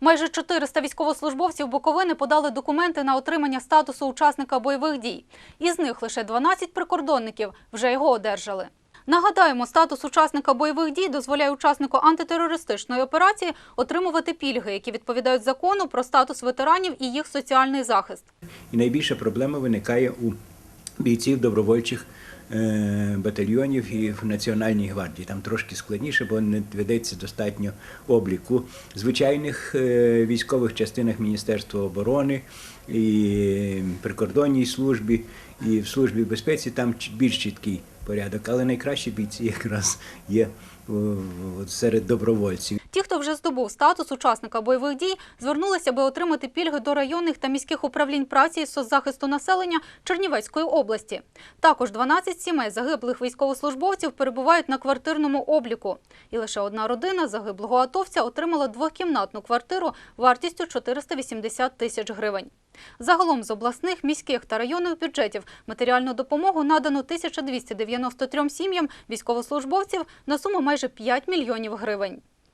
Майже 400 військовослужбовців Буковини подали документи на отримання статусу учасника бойових дій. Із них лише 12 прикордонників вже його одержали. Нагадаємо, статус учасника бойових дій дозволяє учаснику антитерористичної операції отримувати пільги, які відповідають закону про статус ветеранів і їх соціальний захист. І найбільша проблема виникає у бійців добровольчих батальйонів і в Національній гвардії. Там трошки складніше, бо не ведеться достатньо обліку. В звичайних е, військових частинах Міністерства оборони і прикордонній службі, і в службі безпеці там більш чіткий порядок. Але найкращі бійці якраз є серед добровольців. Ті, хто вже здобув статус учасника бойових дій, звернулися, аби отримати пільги до районних та міських управлінь праці і соцзахисту населення Чернівецької області. Також 12 сімей загиблих військовослужбовців перебувають на квартирному обліку. І лише одна родина загиблого атовця отримала двокімнатну квартиру вартістю 480 тисяч гривень. Загалом з обласних, міських та районних бюджетів матеріальну допомогу надано 1293 сім'ям військовослужбовців на суму майже 5 мільйонів гривень.